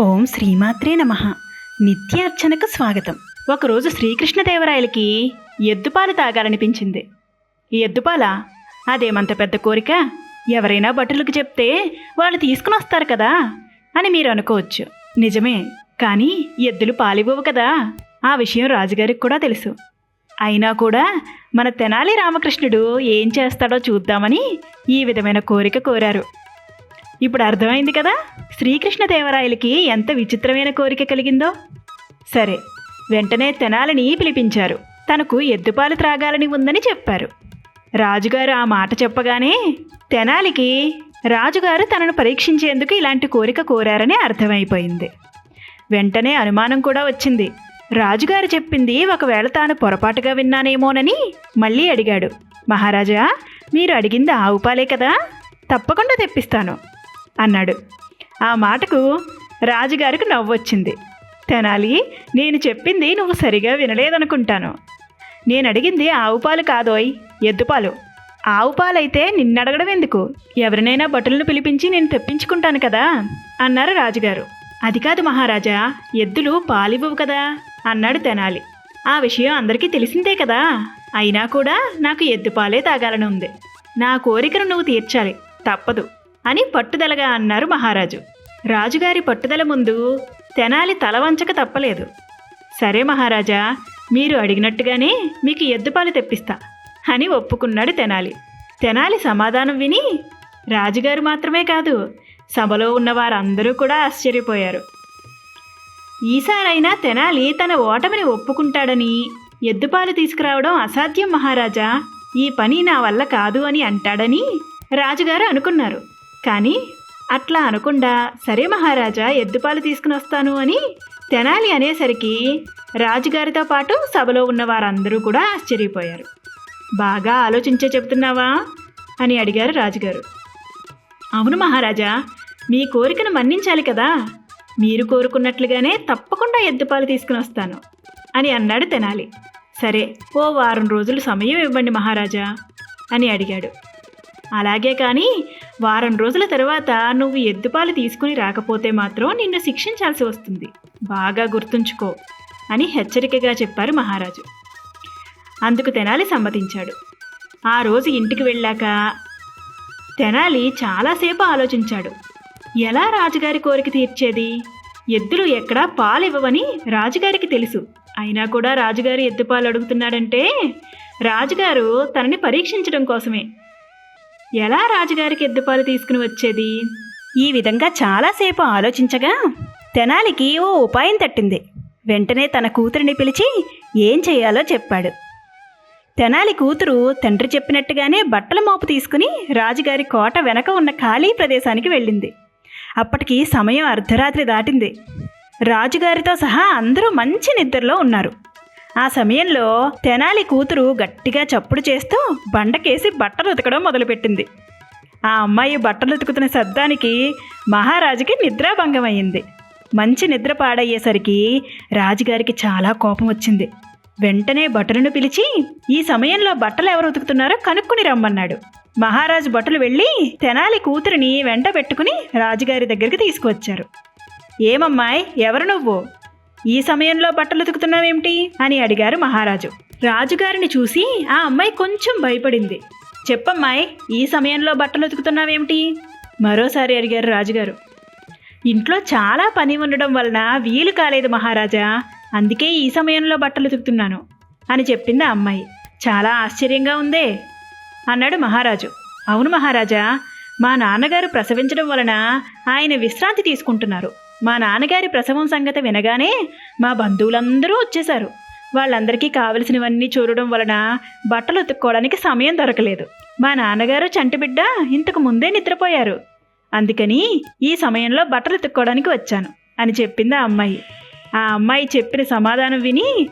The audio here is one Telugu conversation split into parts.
ఓం శ్రీమాత్రే నమ. నిత్యార్చనకు స్వాగతం. ఒకరోజు శ్రీకృష్ణదేవరాయలకి ఎద్దుపాలు తాగాలనిపించింది. ఈ ఎద్దుపాల అదేమంత పెద్ద కోరిక? ఎవరైనా భటులకు చెప్తే వాళ్ళు తీసుకుని వస్తారు కదా? అని మీరు అనుకోవచ్చు. నిజమే కానీ ఎద్దులు పాలివ్వవు కదా? ఆ విషయం రాజుగారికి కూడా తెలుసు. అయినా కూడా మన తెనాలి రామకృష్ణుడు ఏం చేస్తాడో చూద్దామని ఈ విధమైన కోరిక కోరారు. ఇప్పుడు అర్థమైంది కదా? శ్రీకృష్ణదేవరాయలకి ఎంత విచిత్రమైన కోరిక కలిగిందో? సరే వెంటనే తెనాలిని పిలిపించారు. తనకు ఎద్దుపాలు త్రాగాలని ఉందని చెప్పారు. రాజుగారు ఆ మాట చెప్పగానే తెనాలికి రాజుగారు తనను పరీక్షించేందుకు ఇలాంటి కోరిక కోరారని అర్థమైపోయింది. వెంటనే అనుమానం కూడా వచ్చింది. రాజుగారు చెప్పింది ఒకవేళ తాను పొరపాటుగా విన్నానేమోనని మళ్ళీ అడిగాడు. మహారాజా మీరు అడిగింది ఆవు పాలే కదా? తప్పకుండా తెప్పిస్తాను. అన్నాడు. ఆ మాటకు రాజుగారికి నవ్వొచ్చింది. తెనాలి నేను చెప్పింది నువ్వు సరిగా వినలేదనుకుంటాను. నేను అడిగింది ఆవు పాలు కాదోయ్ ఎద్దుపాలు. ఆవు పాలైతే నిన్నడగడం ఎందుకు? ఎవరినైనా భటులను పిలిపించి నేను తెప్పించుకుంటాను కదా? అన్నారు రాజుగారు. అది కాదు మహారాజా ఎద్దులు పాలివ్వవు కదా? అన్నాడు తెనాలి. ఆ విషయం అందరికీ తెలిసిందే కదా? అయినా కూడా నాకు ఎద్దుపాలే తాగాలని ఉంది. నా కోరికను నువ్వు తీర్చాలి. తప్పదు. అని పట్టుదలగా అన్నారు మహారాజు. రాజుగారి పట్టుదల ముందు తెనాలి తల వంచక తప్పలేదు. సరే మహారాజా మీరు అడిగినట్టుగానే మీకు ఎద్దుపాలు తెప్పిస్తా అని ఒప్పుకున్నాడు తెనాలి. తెనాలి సమాధానం విని రాజుగారు మాత్రమే కాదు సభలో ఉన్న వారందరూ కూడా ఆశ్చర్యపోయారు. ఈసారైనా తెనాలి తన ఓటమిని ఒప్పుకుంటాడని ఎద్దుపాలు తీసుకురావడం అసాధ్యం మహారాజా ఈ పని నా వల్ల కాదు అని అంటాడని రాజుగారు అనుకున్నారు. కానీ అట్లా అనకుండా సరే మహారాజా ఎద్దుపాలు తీసుకుని వస్తాను అని తెనాలి అనేసరికి రాజుగారితో పాటు సభలో ఉన్న వారందరూ కూడా ఆశ్చర్యపోయారు. బాగా ఆలోచించే చెబుతున్నావా? అని అడిగారు రాజుగారు. అవును మహారాజా మీ కోరికను మన్నించాలి కదా. మీరు కోరుకున్నట్లుగానే తప్పకుండా ఎద్దుపాలు తీసుకుని వస్తాను అని అన్నాడు తెనాలి. సరే ఓ వారం రోజులు సమయం ఇవ్వండి మహారాజా అని అడిగాడు. అలాగే కానీ వారం రోజుల తర్వాత నువ్వు ఎద్దుపాలు తీసుకుని రాకపోతే మాత్రం నిన్ను శిక్షించాల్సి వస్తుంది. బాగా గుర్తుంచుకో అని హెచ్చరికగా చెప్పారు మహారాజు. అందుకు తెనాలి సమ్మతించాడు. ఆ రోజు ఇంటికి వెళ్ళాక తెనాలి చాలాసేపు ఆలోచించాడు. ఎలా రాజుగారి కోరిక తీర్చేది? ఎద్దులు ఎక్కడా పాలు ఇవ్వవని రాజుగారికి తెలుసు. అయినా కూడా రాజుగారు ఎద్దుపాలు అడుగుతున్నాడంటే రాజుగారు తనని పరీక్షించడం కోసమే. ఎలా రాజుగారికి ఎద్దుపాలు తీసుకుని వచ్చేది? ఈ విధంగా చాలాసేపు ఆలోచించగా తెనాలికి ఓ ఉపాయం తట్టింది. వెంటనే తన కూతురిని పిలిచి ఏం చేయాలో చెప్పాడు. తెనాలి కూతురు తండ్రి చెప్పినట్టుగానే బట్టల మోపు తీసుకుని రాజుగారి కోట వెనక ఉన్న ఖాళీ ప్రదేశానికి వెళ్ళింది. అప్పటికి సమయం అర్ధరాత్రి దాటింది. రాజుగారితో సహా అందరూ మంచి నిద్రలో ఉన్నారు. ఆ సమయంలో తెనాలి కూతురు గట్టిగా చప్పుడు చేస్తూ బండకేసి బట్టలు ఉతకడం మొదలుపెట్టింది. ఆ అమ్మాయి బట్టలు ఉతుకుతున్న శబ్దానికి మహారాజుకి నిద్రాభంగం అయింది మంచి నిద్ర పాడయ్యేసరికి రాజుగారికి చాలా కోపం వచ్చింది. వెంటనే భటులను పిలిచి ఈ సమయంలో బట్టలు ఎవరు ఉతుకుతున్నారో కనుక్కుని రమ్మన్నాడు. మహారాజు భటులు వెళ్ళి తెనాలి కూతురిని వెంట పెట్టుకుని రాజుగారి దగ్గరికి తీసుకువచ్చారు. ఏమమ్మాయి ఎవరు నువ్వు? ఈ సమయంలో బట్టలు ఉతుకుతున్నావేమిటి? అని అడిగారు మహారాజు. రాజుగారిని చూసి ఆ అమ్మాయి కొంచెం భయపడింది. చెప్పమ్మాయి ఈ సమయంలో బట్టలు ఉతుకుతున్నావేమిటి? మరోసారి అడిగారు రాజుగారు. ఇంట్లో చాలా పని ఉండడం వలన వీలు కాలేదు మహారాజా. అందుకే ఈ సమయంలో బట్టలు ఉతుకుతున్నాను అని చెప్పింది ఆ అమ్మాయి. చాలా ఆశ్చర్యంగా ఉందే అన్నాడు మహారాజు. అవును మహారాజా మా నాన్నగారు ప్రసవించడం వలన ఆయన విశ్రాంతి తీసుకుంటున్నారు. మా నాన్నగారి ప్రసవం సంగతి వినగానే మా బంధువులందరూ వచ్చేశారు. వాళ్ళందరికీ కావలసినవన్నీ చూడడం వలన బట్టలు ఉతుక్కోవడానికి సమయం దొరకలేదు. మా నాన్నగారు చంటిబిడ్డ ఇంతకు ముందే నిద్రపోయారు. అందుకని ఈ సమయంలో బట్టలు ఉతుక్కోవడానికి వచ్చాను అని చెప్పింది ఆ అమ్మాయి. ఆ అమ్మాయి చెప్పిన సమాధానం విని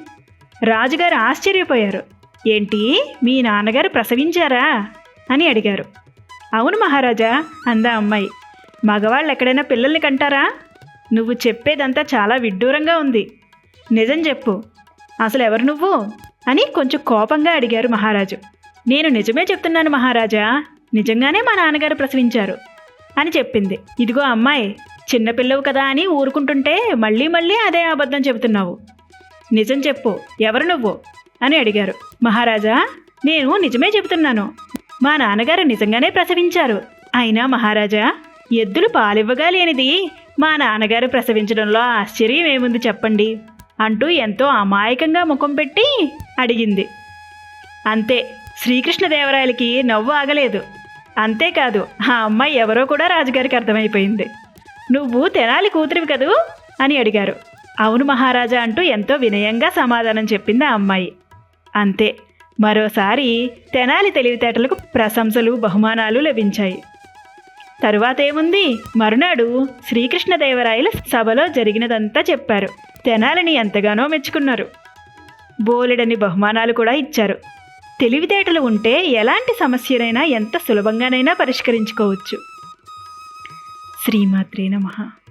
రాజుగారు ఆశ్చర్యపోయారు. ఏంటి? మీ నాన్నగారు ప్రసవించారా? అని అడిగారు. అవును మహారాజా అందా అమ్మాయి. మగవాళ్ళు ఎక్కడైనా పిల్లల్ని కంటారా? నువ్వు చెప్పేదంతా చాలా విడ్డూరంగా ఉంది. నిజం చెప్పు. అసలు ఎవరు నువ్వు? అని కొంచెం కోపంగా అడిగారు మహారాజు. నేను నిజమే చెప్తున్నాను మహారాజా. నిజంగానే మా నాన్నగారు ప్రసవించారు. అని చెప్పింది. ఇదిగో అమ్మాయి చిన్నపిల్లవు కదా అని ఊరుకుంటుంటే మళ్ళీ మళ్ళీ అదే అబద్ధం చెబుతున్నావు. నిజం చెప్పు ఎవరు నువ్వు? అని అడిగారు. మహారాజా నేను నిజమే చెబుతున్నాను. మా నాన్నగారు నిజంగానే ప్రసవించారు. అయినా మహారాజా ఎద్దులు పాలివ్వగా లేనిది మా నాన్నగారు ప్రసవించడంలో ఆశ్చర్యం ఏముంది చెప్పండి? అంటూ ఎంతో అమాయకంగా ముఖం పెట్టి అడిగింది. అంతే శ్రీకృష్ణదేవరాయలకి నవ్వు ఆగలేదు. అంతేకాదు ఆ అమ్మాయి ఎవరో కూడా రాజుగారికి అర్థమైపోయింది. నువ్వు తెనాలి కూతురివి కదూ? అని అడిగారు. అవును మహారాజా అంటూ ఎంతో వినయంగా సమాధానం చెప్పింది ఆ అమ్మాయి. అంతే మరోసారి తెనాలి తెలివితేటలకు ప్రశంసలు బహుమానాలు లభించాయి. తరువాత ఏముంది మరునాడు శ్రీకృష్ణదేవరాయల సభలో జరిగినదంతా చెప్పారు. తెనాలిని ఎంతగానో మెచ్చుకున్నారు. బోలెడని బహుమానాలు కూడా ఇచ్చారు. తెలివితేటలు ఉంటే ఎలాంటి సమస్యనైనా ఎంత సులభంగానైనా పరిష్కరించుకోవచ్చు. శ్రీమాత్రే నమః.